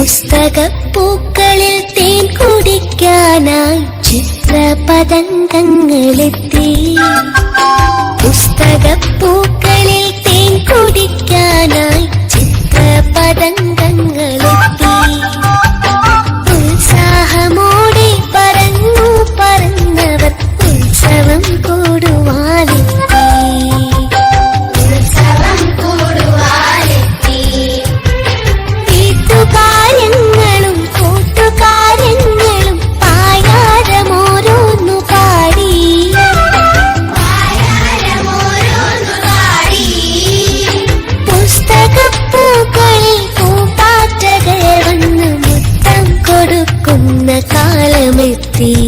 പുസ്തകപ്പൂക്കളിൽ തേൻ കുടിക്കാനായി ചിത്രപതംഗങ്ങളെത്തി പുസ്തകപ്പൂക്കളിൽ തേൻ കുടിക്കാനായി ചിത്രപതംഗങ്ങളെത്തി കാലമെത്തി.